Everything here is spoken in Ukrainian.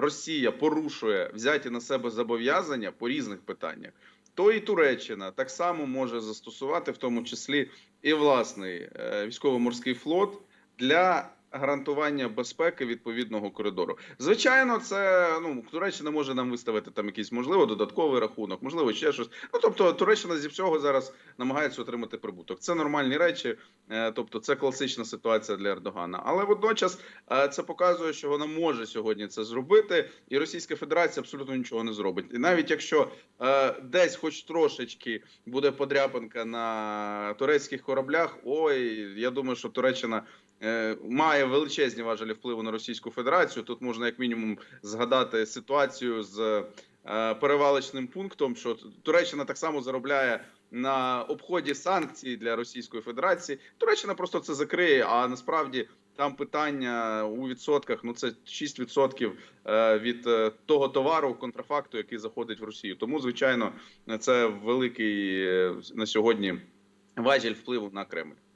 Росія порушує взяті на себе зобов'язання по різних питаннях, то і Туреччина так само може застосувати, в тому числі і власний е, військово-морський флот для гарантування безпеки відповідного коридору. Звичайно, це ну Туреччина може нам виставити там якийсь можливо додатковий рахунок, можливо, ще щось. Ну тобто, Туреччина зі всього зараз намагається отримати прибуток. Це нормальні речі, е, тобто це класична ситуація для Ердогана. Але водночас е, це показує, що вона може сьогодні це зробити, і Російська Федерація абсолютно нічого не зробить. І навіть якщо е, десь, хоч трошечки, буде подряпинка на турецьких кораблях, ой, я думаю, що Туреччина. е, Має величезні важелі впливу на Російську Федерацію. Тут можна як мінімум згадати ситуацію з е, перевалочним пунктом, що Туреччина так само заробляє на обході санкцій для Російської Федерації. Туреччина просто це закриє. А насправді там питання у відсотках. Ну це 6% е, від е, того товару контрафакту, який заходить в Росію. Тому звичайно це великий на сьогодні важіль впливу на Кремль.